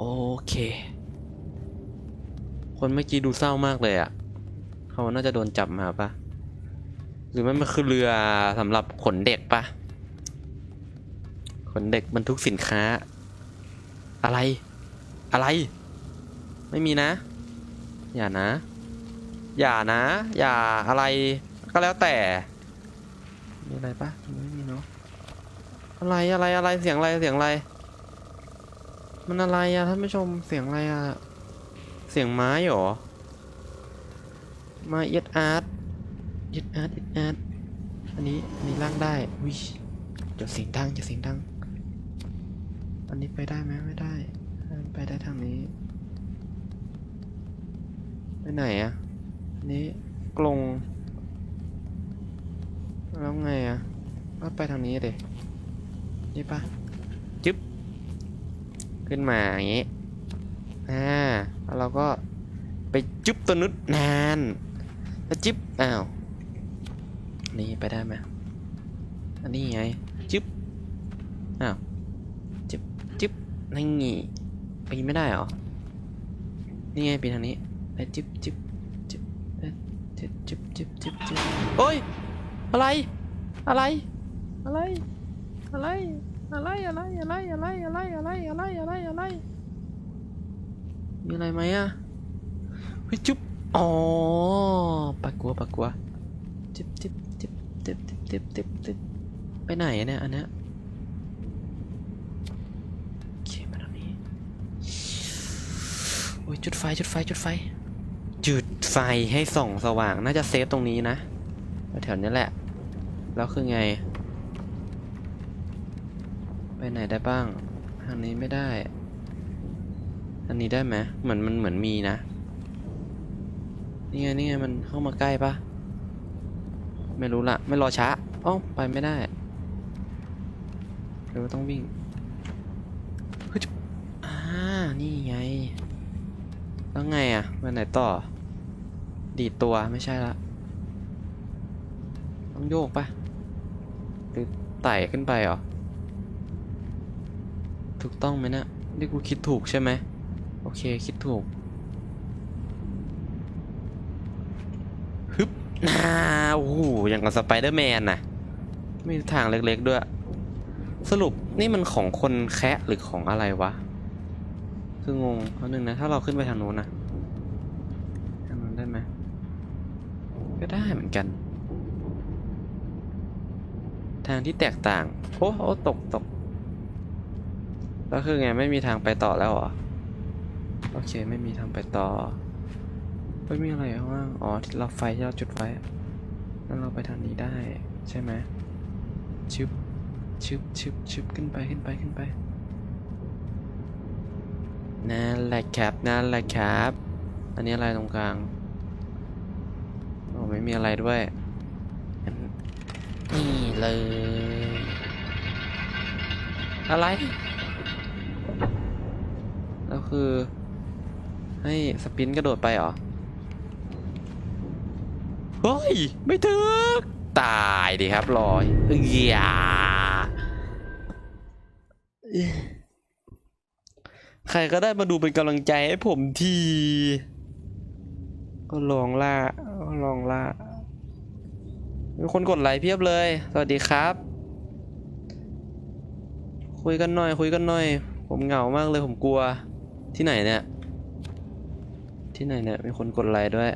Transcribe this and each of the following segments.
โอเค คนเมื่อกี้ดูเศร้ามากเลยอะ่ะ เขาน่าจะโดนจับมาปะหรือไมันมันคือเรือสำหรับขนเด็กปะขนเด็กบรรทุกสินค้า อะไร อะไร ไม่มีนะ อย่านะ อย่านะ อย่าอะไร ก็แล้วแต่ มีอะไรปะไม่มีเนาะอะไรอะไรอะไรเสียงอะไรเสียงอะไร มันอะไรอะท่านผู้ชมเสียงอะไรอะเสียงไม้เหรอไมาเอ็ดอาร์ตเอ็ดอาร์ตเอ็ดอาร์ตอันนี้อันนี้ล่างได้วิจะเสียงดังจะเสียงดัง อันนี้ไปได้ไหมไม่ได้อันไปได้ทางนี้ไปไหนอะอันนี้กลงแล้วไงอะก็ไปทางนี้เด็นี่ปะจึ๊บ ขึ้นมาอย่างงี้อ่าแล้วเราก็ไปจุ๊บตัวนุดนานแล้วจิ๊บอ้าวนี่ไปได้ไหมอันนี้ไงจึ๊บอ้าวจึ๊บจึ๊บนั่นงี้ปีนไม่ได้เหรอนี่ไงปีนทางนี้ไปจึ๊บจึ๊บจึ๊บเอ๊ะจึ๊บจึ๊บจึ๊บจึ๊บจึ๊บโอ้ยอะไรอะไรอะไรอะไร อะไรอะไรอะไรอะไรอะไรอะไรอะไรอะไรอะไรมีอะไรไหมอะเฮ้ยจุ๊บอ๋อปากกัวปากกัวจิบจิบจิบจิบจิบจิบจิบจิบไปไหนอะเนี่ยอันเนี้ยโอเคมาทางนี้โอ้ยจุดไฟจุดไฟจุดไฟ จุดไฟให้ส่องสว่างน่าจะเซฟตรงนี้นะแถวนี้แหละ แล้วคือไง ไปไหนได้บ้าง ทางนี้ไม่ได้ อันนี้ได้ไหมเหมือนมันเหมือนมีนะ นี่ไงนี่ไงมันเข้ามาใกล้ปะไม่รู้ละไม่รอช้าอ๋อไปไม่ได้หรือว่าต้องวิ่งเฮ้ยจุ๊บอ่า นี่ไง แล้วไงอะไปไหนต่อ ดีดตัวไม่ใช่ละ ต้องโยกปะหรือไต่ขึ้นไปเหรอ ถูกต้องไหมนะนี่กูคิดถูกใช่ไหมโอเคคิดถูกฮึบน่าโอ้โหอย่างกับสไปเดอร์แมนน่ะมีทางเล็กๆด้วย สรุปนี่มันของคนแคะหรือของอะไรวะ คืองงเอาหนึ่งนะ ถ้าเราขึ้นไปทางโน้นนะทางโน้นได้ไหมก็ได้เหมือนกัน ทางที่แตกต่าง โอ้โอ้ตกตก แล้วคือไงไม่มีทางไปต่อแล้วเหรอ โอเคไม่มีทางไปต่อ ไม่มีอะไรข้างล่างอ๋อที่เราไฟที่เราจุดไว้นั่นเราไปทางนี้ได้ใช่ไหมชึบชึบชึบชึบขึ้นไปขึ้นไปขึ้นไปนั่นแหละครับนั่นแหละครับ อันนี้อะไรตรงกลางโอ้ไม่มีอะไรด้วยนี่เลยอะไร คือ ให้สปินกระโดดไปเหรอ เฮ้ย ไม่ถึก ตายดิครับลอยเอียใครก็ได้มาดูเป็นกำลังใจให้ผมที ก็ลองล่าก็ลองล่ามีคนกดไลค์เพียบเลย สวัสดีครับ คุยกันหน่อย คุยกันหน่อย ผมเหงามากเลยผมกลัว ที่ไหนเนี่ย ที่ไหนเนี่ยมีคนกดไลค์ด้วย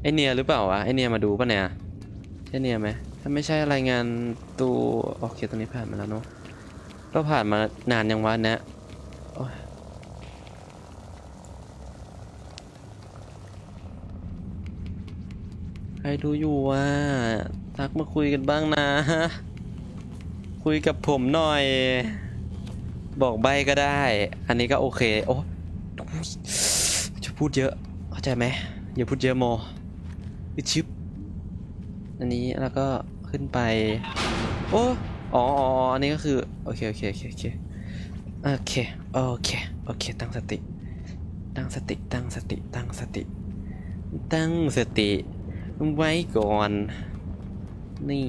ไอเนียหรือเปล่าวะ ไอเนียมาดูปะเนี่ยใช่เนียไหม ถ้าไม่ใช่รายงานตูโอเคตรงนี้ผ่านมาแล้วเนาะเราผ่านมานานยังวะเนี่ยโอ๊ยใครดูอยู่วะทักมาคุยกันบ้างนะ คุยกับผมหน่อย บอกใบก็ได้ อันนี้ก็โอเค โอ้จะพูดเยอะ เข้าใจไหมอย่าพูดเยอะโมอิชิปอันนี้แล้วก็ขึ้นไป โอ้อ๋ออ๋ออันนี้ก็คือ โอเค โอเค โอเค โอเค โอเค โอเค โอเค ตั้งสติ ตั้งสติ ตั้งสติ ตั้งสติ ตั้งสติ ไว้ก่อน นี่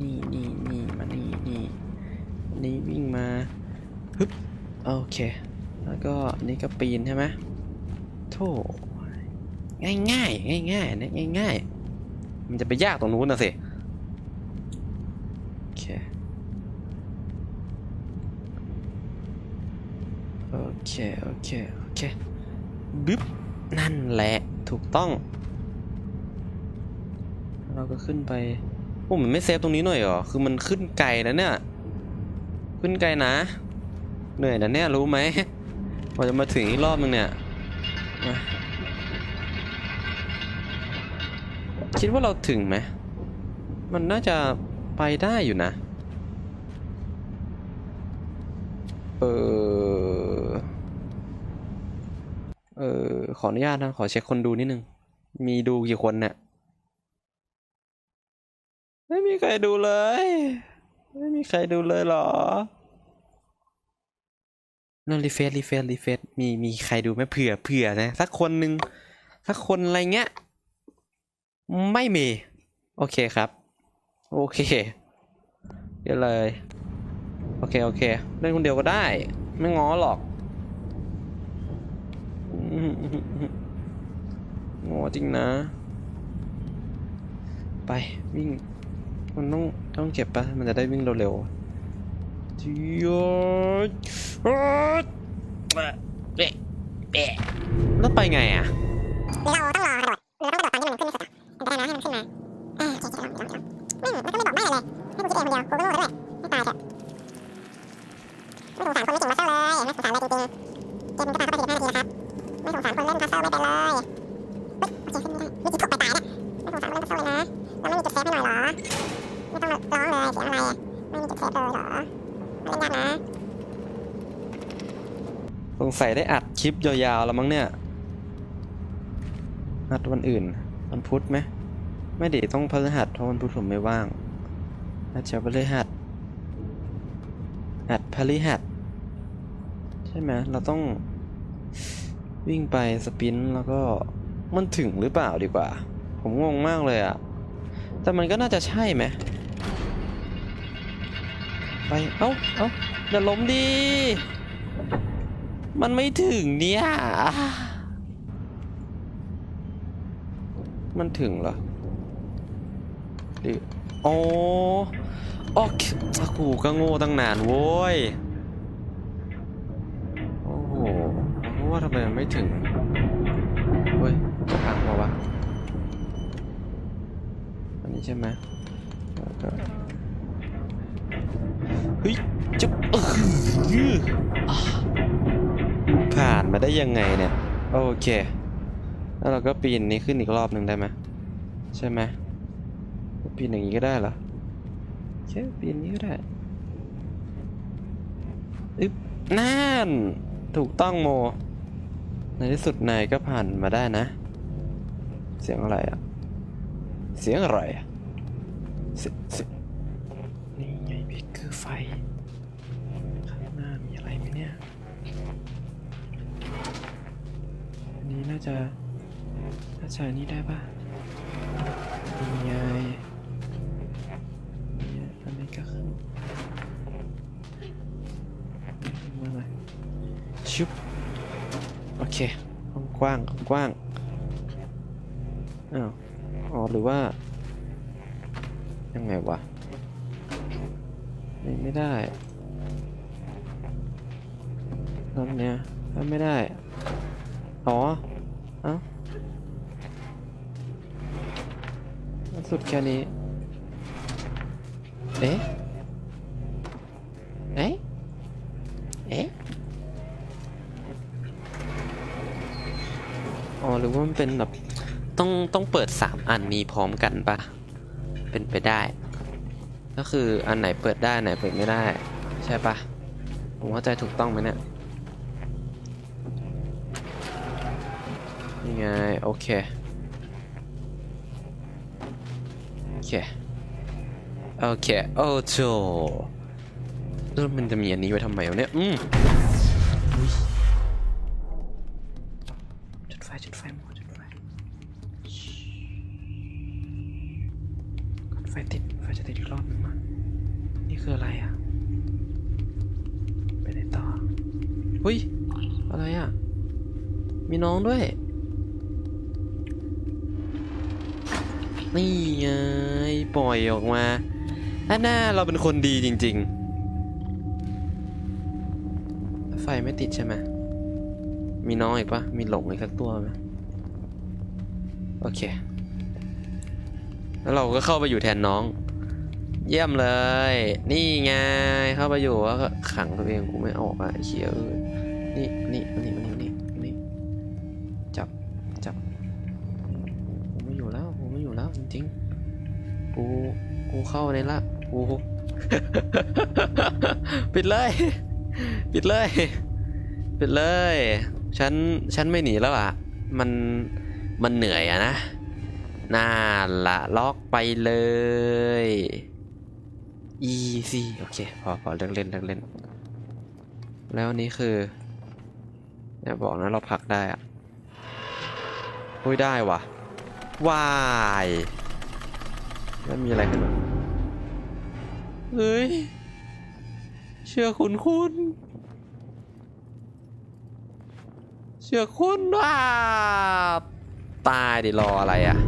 นี่นี่นี่มานี่นี่นี่วิ่งมา ฮึบโอเค แล้วก็นนี้ก็ปีนใช่ไหมโธ่ง่ายง่ายง่ายง่ายนะง่ายง่ายมันจะไปยากตรงนู้นนะสิโอเคโอเคโอเคโอเคบึ๊บนั่นแหละถูกต้อง เราก็ขึ้นไปโอ้มันไม่เซฟตรงนี้หน่อยเหรอคือมันขึ้นไกลนะเนี่ยขึ้นไกลนะ เหนื่อยนะเนี่ยรู้ไหมกว่าจะมาถึงอีกรอบนึงเนี่ยคิดว่าเราถึงไหมมันน่าจะไปได้อยู่นะ เออ เออ ขออนุญาตนะ ขอเช็คคนดูนิดนึง มีดูกี่คนเนี่ย ไม่มีใครดูเลย ไม่มีใครดูเลยเหรอ นั่นรีเฟซรีเฟซรีเฟซมีมีใครดูไหมเผื่อเผื่อนะสักคนหนึ่งสักคนอะไรเงี้ยไม่มี โอเคครับ โอเคเดี๋ยวเลย โอเค โอเค เล่นคนเดียวก็ได้ ไม่ง้อหรอกง้อจริงนะ ไปวิ่ง มันต้องต้องเก็บปะมันจะได้วิ่งเร็วๆ แล้วไปไงอะเราต้องรอกระโดดหรือเราต้องกระโดดตอนที่มันขึ้นไม่เสร็จอะมันจะได้นะให้มันขึ้นมาอ่าโอเคโอเคลองลองลองไม่มันก็ไม่บอกไม่เลยให้กูคิดเองคนเดียวกูก็โง่ด้วยไม่ตายเถอะไม่สงสารคนไม่เก่งมาเซลเลยไม่สงสารเลยจริงๆเกมมันก็ผ่านเข้าไป45นาทีนะครับไม่สงสารคนเล่นพัซเซิลไม่เป็นเลยเฮ้ยโอเคขึ้นไม่ได้มีจิตตกไปตายเนี่ยไม่สงสารคนเล่นพัซเซิลเลยนะแล้วไม่มีจุดเซฟให้หน่อยเหรอไม่ต้องร้องเลยเสียงอะไรอะไม่มีจุดเซฟเลยเหรอ มันเล่นยากนะสงสัยได้อัดคลิปยาวๆแล้วมั้งเนี่ยอัดวันอื่นวันพุธไหมไม่ดีต้องพฤหัสเพราะวันพุธผมไม่ว่างอาจจะพฤหัสอัดพฤหัสใช่ไหมเราต้องวิ่งไปสปินแล้วก็มันถึงหรือเปล่าดีกว่า ผมงงมากเลยอะแต่มันก็น่าจะใช่ไหม ไป เอ้าเอ้าอย่าล้มดีมันไม่ถึงเนี่ย มันถึงเหรอหรือโอ้โอเคกูก็โง่ตั้งนานโว้ย โอ้โหเพราะว่าทำไมมันไม่ถึง เฮ้ยจะพังมาวะ อันนี้ใช่ไหมแล้วก็ เฮ้ยจุ๊บเอออะผ่านมาได้ยังไงเนี่ย โอเค แล้วเราก็ปีนนี้ขึ้นอีกรอบหนึ่งได้ไหมใช่ไหมปีนอย่างนี้ก็ได้เหรอโอเคปีนนี้ก็ได้อึ๊บนั่น ถูกต้องโม ในที่สุดนายก็ผ่านมาได้นะ เสียงอะไรอะเสียงอะไรอะเสียงเสียงนี่ไงบิ๊กคือไฟ ข้างหน้ามีอะไรไหมเนี่ย อันนี้น่าจะ น่าจะนนี้ได้ปะนี่ไงอันนี้ก็ขึ้นมาเลยชุบ โอเคห้องกว้างห้องกว้างอ้าว อ๋อ หรือว่า ยังไงวะ ไม่ไม่ได้รอบเนี้ยถ้าไม่ได้ อ๋อ เอ้าล่าสุดแค่นี้ เอ๊ะ เอ๊ะ เอ๊ะ อ๋อ หรือว่ามันเป็นแบบ ต้อง ต้องเปิดสามอันนี้พร้อมกันปะเป็นไปได้ ก็คืออันไหนเปิดได้อันไหนเปิดไม่ได้ ใช่ปะผมเข้าใจถูกต้องไหมเนี่ยนี่ไงโอเคโอเคโอเคโอ้โจแล้วมันจะมีอันนี้ไว้ทำไมวะเนี่ยอืมจุดไฟจุดไฟหมดจุดไฟกดไฟติด จะติดอีกรอบหนึงมั้งนี่คืออะไรอะ ไปไหนต่อเฮ้ย อะไรอะ มีน้องด้วย นี่ไงปล่อยออกมาอันน่าเราเป็นคนดีจริง ๆ ไฟไม่ติดใช่ไหมมีน้องอีกปะมีหลงอีกสักตัวไหมโอเค แล้วเราก็เข้าไปอยู่แทนน้อง เยี่ยมเลย นี่ไง เข้าไปอยู่แล้วก็ขังตัวเองกูไม่ออกอะเขียเอยนี่นี่นี่นี่นี่นี่จับจับกูไม่อยู่แล้วกูไม่อยู่แล้วจริงๆกูกูเข้าในละกูปิดเลย ปิดเลย ปิดเลย ฉันฉันไม่หนีแล้วอะ มันมันเหนื่อยอะนะน่าละล็อกไปเลย easy โอเค พอพอเลิกเล่นเลิกเล่น แล้วนี้คืออย่าบอกนะเราผักได้อะอุ้ยได้วะวายแล้วมีอะไรขึ้นมาเฮ้ย เชื่อคุณคุณเชื่อคุณว่าตายดิรออะไรอะ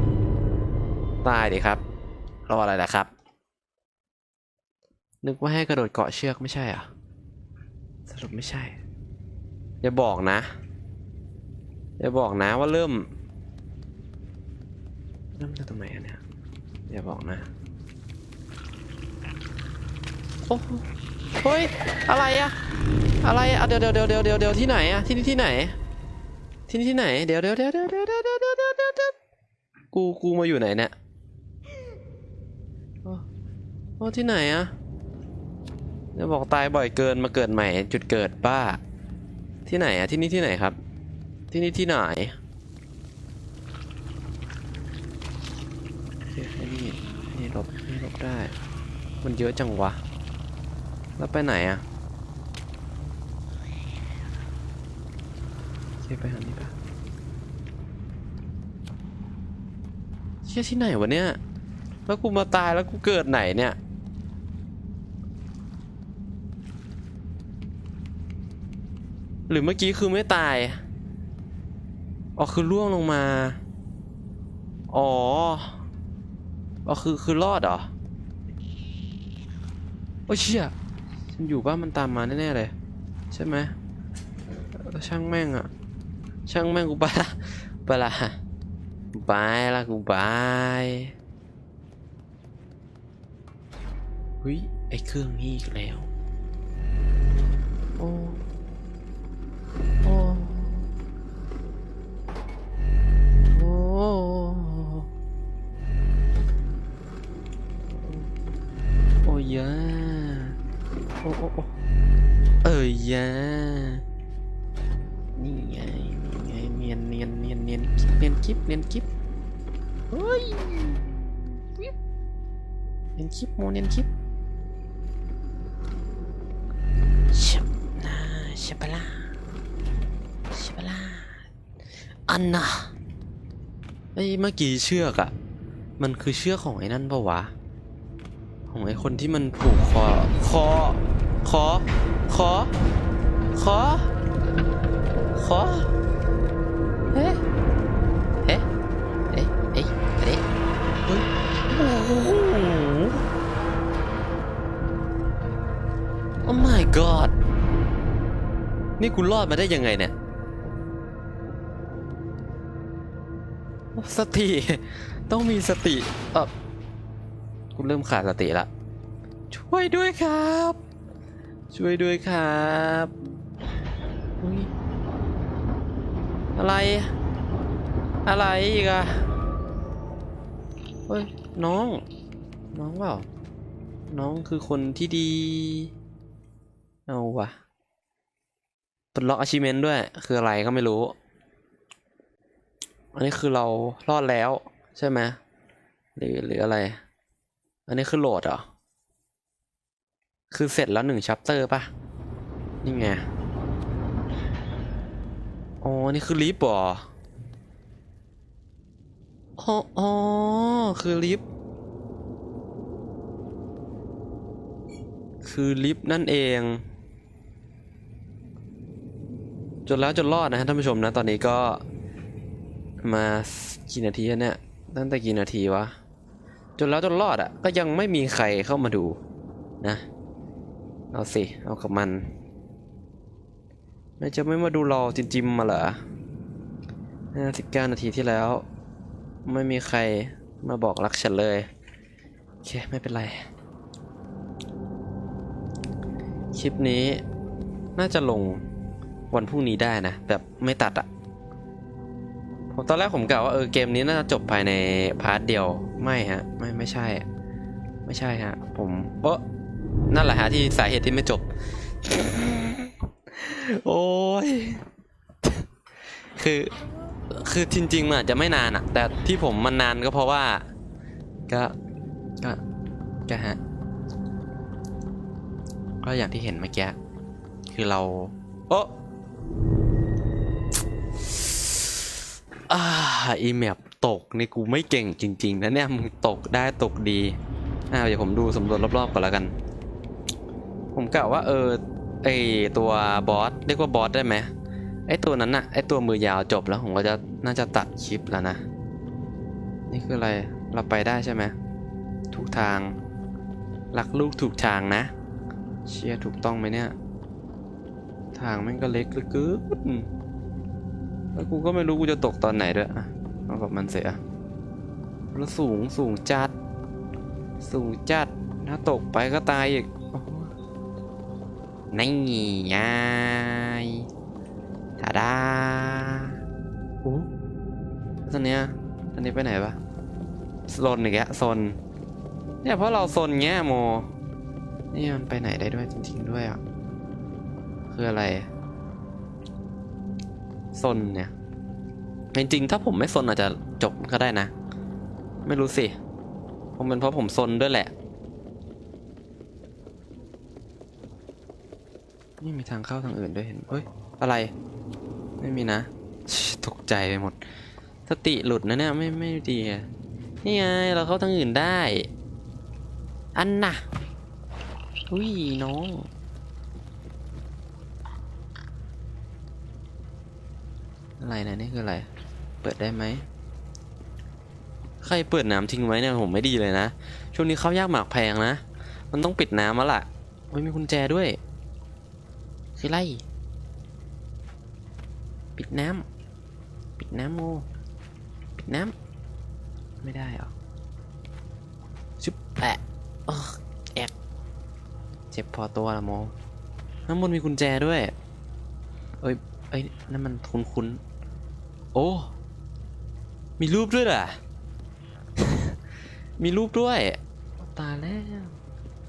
ตายดิครับ รออะไรล่ะครับ นึกว่าให้กระโดดเกาะเชือกไม่ใช่เหรอะ สรุปไม่ใช่ อย่าบอกนะ อย่าบอกนะว่าเริ่ม เริ่มจากตรงไหนอะเนี่ยอย่าบอกนะ โอ้โหเฮ้ย อะไรอะอะไรอะเดี๋ยวเดี๋ยวเดี๋ยวเดี๋ยวเดี๋ยวเดี๋ยวที่ไหนอะที่นี่ที่ไหน ที่นี่ที่ไหน เดี๋ยวเดี๋ยวเดี๋ยวเดี๋ยวเดี๋ยวเดี๋ยวเดี๋ยวเดี๋ยวเดี๋ยวเดี๋ยวกู กูมาอยู่ไหนเนี่ยโอ้โอ้ที่ไหนอะ เดี๋ยวบอกตายบ่อยเกินมาเกิดใหม่ จุดเกิดป้า ที่ไหนอะที่นี่ที่ไหนครับ ที่นี่ที่ไหนโอเคไอ้นี่นี่หลบนี่หลบได้ มันเยอะจังวะ แล้วไปไหนอะโอเคไปหานี่ปะเชี่ยที่ไหนวะเนี่ย แล้วกูมาตายแล้วกูเกิดไหนเนี่ย หรือเมื่อกี้คือไม่ตาย อ๋อคือล่วงลงมา อ๋อ อ๋อคือคือรอดเหรอ โอ้ยเชี่ยฉันอยู่บ้านมันตามมาแน่ๆเลย ใช่ไหมช่างแม่งอะช่างแม่งกูไปละไปละบายละกูบายเฮ้ยไอเครื่องนี้อีกแล้ว เนียนกิ๊บโมเนียนกิ๊บชับนาชับปลาชับปลาอันน่ะไอ้เมื่อกี้เชือกอะมันคือเชือกของไอ้นั่นปะวะ ของไอ้คนที่มันผูกคอคอคอคอคอคอเฮ้เฮ้เอ๊ะเอ๊ะเอ๊ะเฮ้ยโอ้โห โอ้ my god นี่คุณรอดมาได้ยังไงเนี่ยสติ ต้องมีสติเออคุณเริ่มขาดสติละ ช่วยด้วยครับ ช่วยด้วยครับอุ๊ยอะไร อะไรอีกอะเฮ้ย น้อง น้องเปล่า น้องคือคนที่ดี เอาวะปลดล็อก achievement ด้วย คืออะไรก็ไม่รู้ อันนี้คือเรารอดแล้วใช่ไหมหรือหรืออะไร อันนี้คือโหลดเหรอ คือเสร็จแล้วหนึ่งชัปเตอร์ป่ะ นี่ไง อ๋อ นี่คือลิฟต์เหรออ๋ออ๋อคือลิฟต์ คือลิฟต์นั่นเอง จนแล้วจนรอดนะฮะท่านผู้ชมนะ ตอนนี้ก็มากี่นาทีเนี่ยตั้งแต่กี่นาทีวะ จนแล้วจนรอดอะ่ะ ก็ยังไม่มีใครเข้ามาดูนะ เอาสิ เอากับมันไม่จะไม่มาดูเราจิมจิมๆมาเหรอห้าสิบเก้านาทีที่แล้ว ไม่มีใครมาบอกรักฉันเลย โอเค ไม่เป็นไร คลิปนี้น่าจะลง วันพรุ่งนี้ได้นะ แบบไม่ตัดอะผมตอนแรกผมกะว่าเออเกมนี้น่าจะจบภายในพาร์ทเดียวไม่ฮะ ไม่ไม่ใช่ ไม่ใช่ฮะ ผมเออนั่นแหละฮะที่สาเหตุที่ไม่จบ โอ้ยคือคือจริงๆมันอาจจะไม่นานอะแต่ที่ผมมันนานก็เพราะว่า ก็ก็ก็ฮะก็อย่างที่เห็นเมื่อกี้คือเรา โอ้ อาอีแมปตกนี่กูไม่เก่งจริง ๆ นะเนี่ยมึงตกได้ตกดีอ่าเดี๋ยวผมดูสำรวจรอบๆก่อนแล้วกัน ผมกะว่าเออไอตัวบอสเรียกว่าบอสได้ไหมไอตัวนั้นน่ะไอตัวมือยาวจบแล้วผมก็จะน่าจะตัดคลิปแล้วนะ นี่คืออะไรเราไปได้ใช่ไหมถูกทางหลักลูกถูกทางนะ เชียร์ถูกต้องไหมเนี่ย ทางแม่งก็เล็กเหลือเกินแล้วกูก็ไม่รู้กูจะตกตอนไหนด้วยอะเอากับมันเสียแล้วสูงสูงจัด สูงจัด ถ้าตกไปก็ตายอีกนี่ไงทาดาโอ้ตอนเนี้ยตอนนี้ไปไหนปะโซนอีกแล้วโซนเนี่ยเพราะเราโซนเงี้ยโมนี่มันไปไหนได้ด้วยจริงๆด้วยอะ คืออะไรซนเนี่ยจริงๆถ้าผมไม่ซนอาจจะจบก็ได้นะ ไม่รู้สิคงเป็นเพราะผมซนด้วยแหละ นี่มีทางเข้าทางอื่นด้วยเห็นเฮ้ยอะไร ไม่มีนะตกใจไปหมด สติหลุดนะเนี่ยไม่ไม่ดีนี่ไงเราเข้าทางอื่นได้ อันน่ะอุ้ยน้อง อะไรนะนี่คืออะไร เปิดได้ไหมใครเปิดน้ำทิ้งไว้เนี่ยผมไม่ดีเลยนะ ช่วงนี้ข้าวยากหมากแพงนะ มันต้องปิดน้ำแล้วล่ะโอ้ยมีกุญแจด้วย คือไรปิดน้ำปิดน้ำโมปิดน้ำไม่ได้หรอชุบแปะแอกเจ็บพอตัวละโมน้ำมนมีกุญแจด้วย เอ้ยเอ้ยนั่นมันทุนคุ้นๆ โอ้ มีรูปด้วยเหรอ มีรูปด้วย ตายแล้ว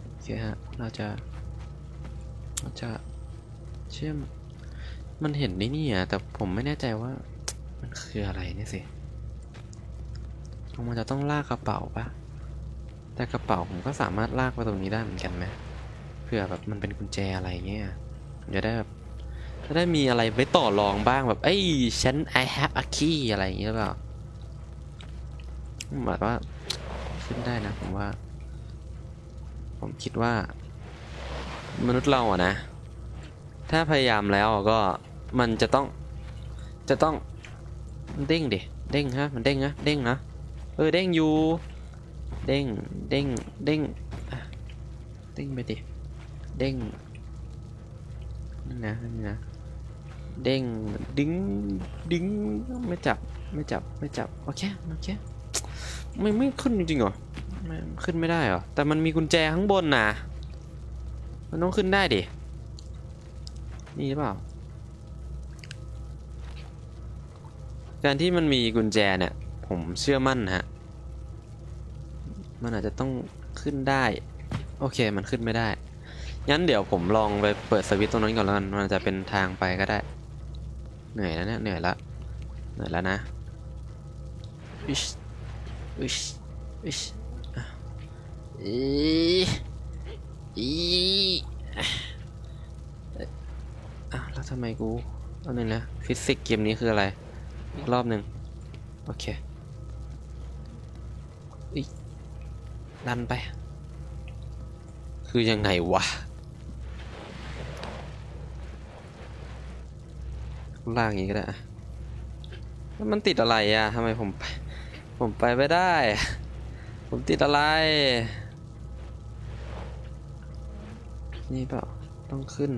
โอเคฮะ เราจะ เราจะ เชื่อม มันเห็นในนี่อะ แต่ผมไม่แน่ใจว่า มันคืออะไรเนี่ยสิมันจะต้องลากกระเป๋าปะแต่กระเป๋าผมก็สามารถลากไปตรงนี้ได้เหมือนกันไหมเผื่อแบบมันเป็นกุญแจอะไรเงี้ยผมจะได้แบบ จะได้มีอะไรไว้ต่อรองบ้างแบบเอ้ยฉัน I have a key อะไรอย่างเงี้ยหรือเปล่าแบบว่าขึ้นได้นะผมว่า ผมคิดว่า มนุษย์เราอะนะ ถ้าพยายามแล้วก็มันจะต้องจะต้องเด้งดิเด้งฮะมันเด้งนะเด้งนะเออเด้งอยู่เด้งเด้งเด้งเด้งไปดิเด้งนั่นนะนั่นนะ เด้งดิ้งดิ้งไม่จับไม่จับไม่จับโอเคโอเคไม่ไม่ขึ้นจริงเหรอไม่ขึ้นไม่ได้เหรอแต่มันมีกุญแจข้างบนนะมันต้องขึ้นได้ดินี่หรือเปล่า การที่มันมีกุญแจเนี่ยผมเชื่อมั่นนะฮะมันอาจจะต้องขึ้นได้ โอเคมันขึ้นไม่ได้งั้นเดี๋ยวผมลองไปเปิดสวิตช์ตรงนั้นก่อนแล้วกันมันจะเป็นทางไปก็ได้ เหนื่อยแล้วเนี่ยเหนื่อยละเหนื่อยแล้วนะอิชอิชอิชอะอีอีอะแล้วทำไมกูอาหนึ่งนะฟิสิกส์เกมนี้คืออะไรอีกรอบหนึ่งโอเคอีดันไป คือยังไงวะ ล่ากอย่างงี้ก็ได้แล้วมันติดอะไรอะทำไมผมไปผมไปไม่ได้ ผมติดอะไร นี่เปล่าต้องขึ้น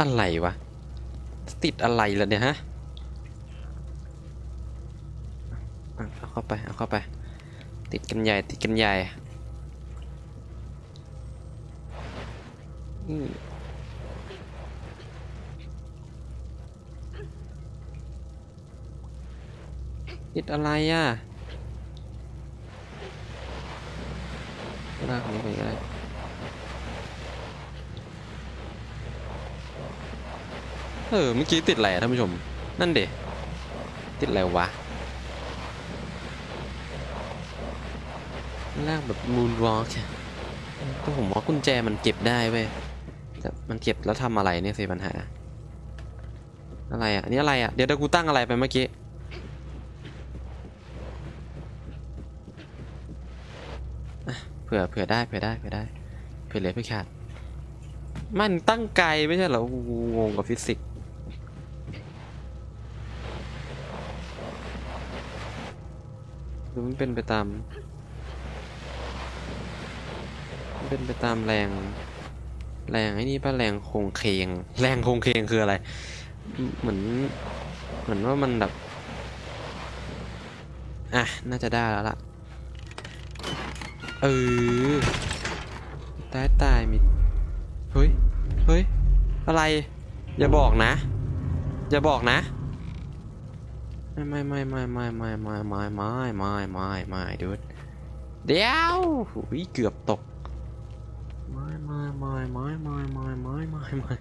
อะไรวะ ติดอะไรล่ะเนี่ยฮะอะเอาเข้าไปเอาเข้าไป ติดกันใหญ่ติดกันใหญ่ ติดอะไรอะลากนี้ไปก็ได้เออเมื่อกี้ติดอะไรท่านผู้ชม นั่นเด็ติดอะไรวะแรกแบบมูนวอล์กก็ผมว่ากุญแจมันเก็บได้เว้ยแต่มันเก็บแล้วทำอะไรเนี่ยสิปัญหา อะไรอะอันนี่อะไรอะ เดี๋ยวเดี๋ยวกูตั้งอะไรไปเมื่อกี้ ผื่อเผื่อได้เผื่อได้เผื่อได้เผื่อเหลือเผื่อขาด มันตั้งไกลไม่ใช่เหรอ งงกับฟิสิกส์หรือมันเป็นไปตามเป็นไปตามแรง แรงไอ้นี่ป่ะแรงโคงเคง แรงโคงเคงคืออะไร เหมือน เหมือนว่ามันแบบ อะ น่าจะได้แล้วล่ะ เออตายตายมีเฮ้ยเฮ้ยอะไร อย่าบอกนะ อย่าบอกนะ ไม่ไม่ไม่ไม่ไม่ไม่ไม่ไม่ไม่ไม่ไม่ไม่ดูดเดี๋ยวหุยเกือบตกไม่ไม่ไม่ไม่ไม่ไม่ไม่ไม่ไม่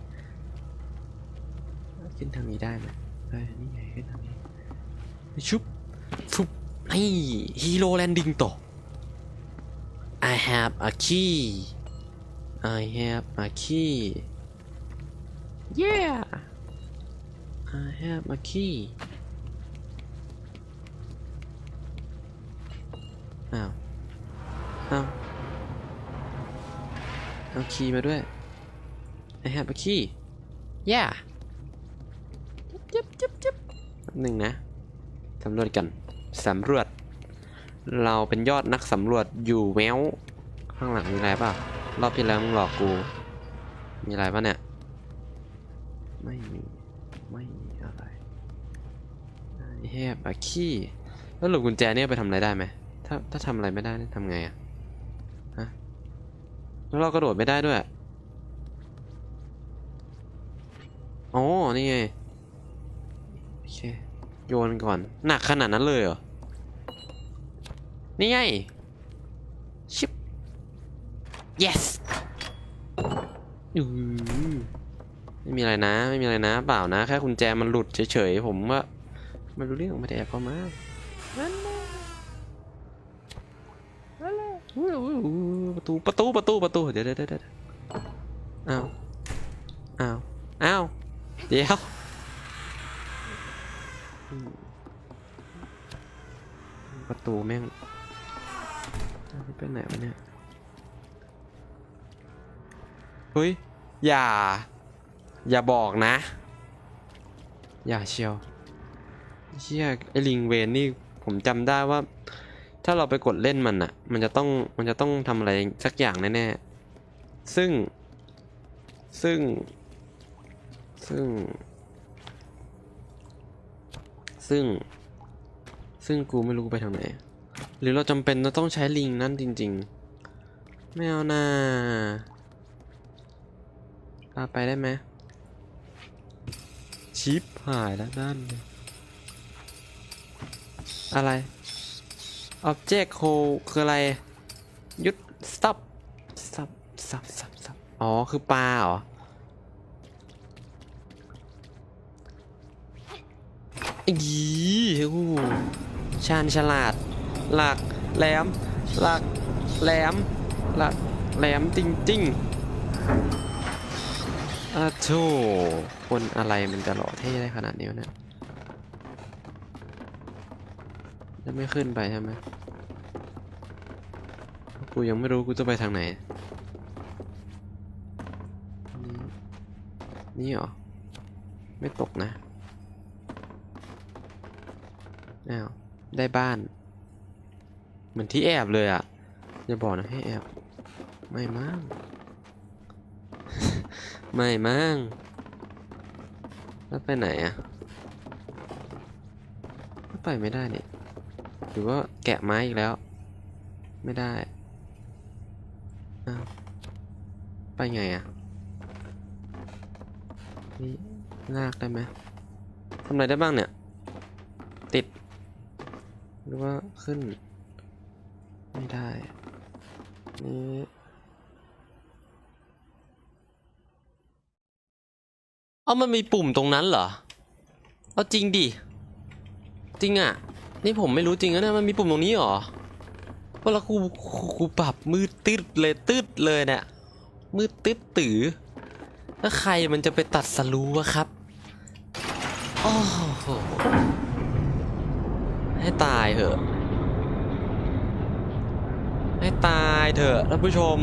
ขึ้นทางนี้ได้ไหมเฮ้นี่ไงขึ้นทางนี้ชุบฟุบนี่ฮีโร่แลนดิ้งต่อ I have a key I have a key yeah I have a key อ้าว อ้าว เอาคีย์มาด้วย I have a key yeah จิ๊บจิ๊บจิ๊บแป๊บหนึ่งนะ สำรวจกัน สำรวจ เราเป็นยอดนักสำรวจอยู่แววข้างหลังมีอะไรป่ารอบที่แล้วมึงหลอกกู มีอะไรป่ะเนี่ย ไม่มีไม่มีอะไร I have a key แล้วหลุดกุญแจเนี่ยไปทำอะไรได้ไหมถ้าถ้าทำอะไรไม่ได้นี่ทำไงอะฮะแล้วเรากระโดดไม่ได้ด้วยอ๋อนี่ไงโอเคโยนก่อน หนักขนาดนั้นเลยเหรอ นี่ไง ชิป yes อือไม่มีอะไรนะ ไม่มีอะไรนะ เปล่านะ แค่กุญแจมันหลุดเฉยๆ ผมว่าไม่รู้เรื่องไม่ได้แอบเข้ามานั่นแหละนั่นแหละประตูประตูประตูประตูเดี๋ยวเดี๋ยวเดี๋ยวเอ้าวอ้าวอ้าวเดี๋ยวประตูแม่ง ไปไหนวะเนี่ยเฮ้ย อย่า อย่าบอกนะ อย่าเชียวเชี่ยไอลิงเวนนี่ผมจำได้ว่า ถ้าเราไปกดเล่นมันอะมันจะต้องมันจะต้องทำอะไรสักอย่างแน่ๆซึ่ง ซึ่ง ซึ่ง ซึ่ง ซึ่งกูไม่รู้ไปทางไหน หรือเราจำเป็นเราต้องใช้ลิงนั่นจริง ๆ ไม่เอานาพาไปได้ไหมชิปหายแล้วนั่น อะไร object hold คืออะไรหยุด stop stop stop stop stop อ๋อ คือปลาเหรออีโอ้ชาญฉลาด หลักแหลมหลักแหลมหลักแหลมจริงๆอะโธ่คนอะไรมันจะหล่อเท่ได้ขนาดนี้เนี่ยจะไม่ขึ้นไปใช่ไหมกูยังไม่รู้กูจะไปทางไหน นี่นี่เหรอ ไม่ตกนะ อ้าว ได้บ้าน เหมือนที่แอบเลยอะ่ะอย่าบอกนะให้แอบ ไม่มั่งไม่มั่งแล้วไปไหนอะ่ะไปไม่ได้นี่หรือว่าแกะไม้อีกแล้ว ไม่ได้ไปไงอะ่ะนี่ลากได้ไหมทำอะไรได้บ้างเนี่ย ติด หรือว่าขึ้น ไม่ได้ นี่เอามันมีปุ่มตรงนั้นเหรอ เอาจริงดิ จริงอะ นี่ผมไม่รู้จริงนะเนี่ยมันมีปุ่มตรงนี้เหรอเพราล้วกูกูกูปรับมืดตึ๊ดเลยตึดเลยเนี่ยมืดตึ๊ดตือแล้วใครมันจะไปตัดสรู้วะครับโอ้โหให้ตายเถอะ ตายเถอะท่านผู้ชม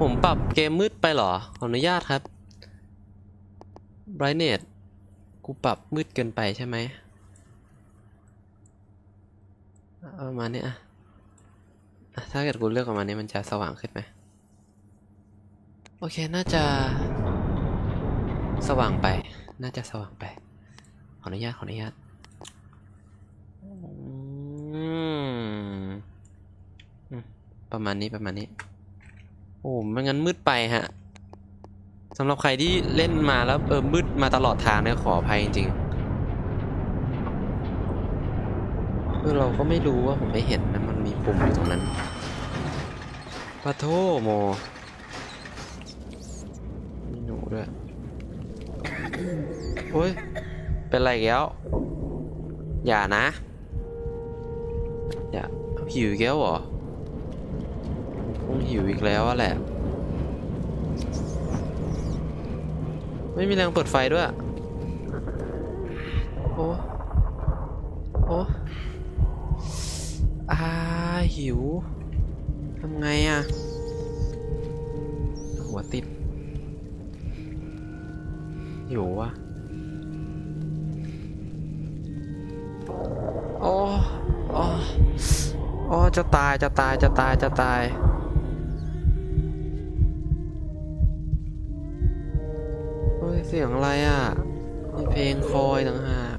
ผมปรับเกมมืดไปหรอ ขออนุญาตครับ brightness กูปรับมืดเกินไปใช่ไหมประมาณนี้อะถ้าเกิดกูเลือกประมาณนี้มันจะสว่างขึ้นไหมโอเค น่าจะ สว่างไป น่าจะสว่างไป ขออนุญาต ขออนุญาต อืม ประมาณนี้ประมาณนี้ โอ้ไม่งั้นมืดไปฮะสำหรับใครที่เล่นมาแล้วเออมืดมาตลอดทางเนี่ยขออภัยจริงๆคือเราก็ไม่รู้ว่าผมไม่เห็นนะมันมีปุ่มอยู่ตรงนั้นปะโทโมมีหนูด้วยโอ้ย เป็นไรอีกแล้ว อย่านะ อย่าหิวอีกแล้วเหรอ งหิวอีกแล้วแหละ ไม่มีแรงเปิดไฟด้วย โอ้โอ้อาหิว ทำไงอะหัวติด หิววะโอ้โอ้โอ้จะตาย จะตาย จะตาย จะตาย สียงอะไรอะมีเพลงคอยต่างหาก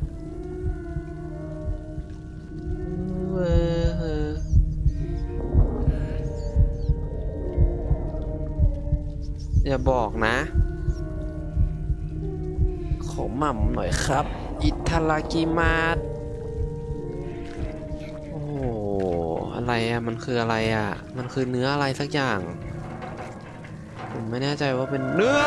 ออย่าบอกนะ ขอหม่ำหน่อยครับ อิทารากิมาสโอ้โห อะไรอะ มันคืออะไรอะ มันคือเนื้ออะไรสักอย่าง ผมไม่แน่ใจว่าเป็นเนื้อ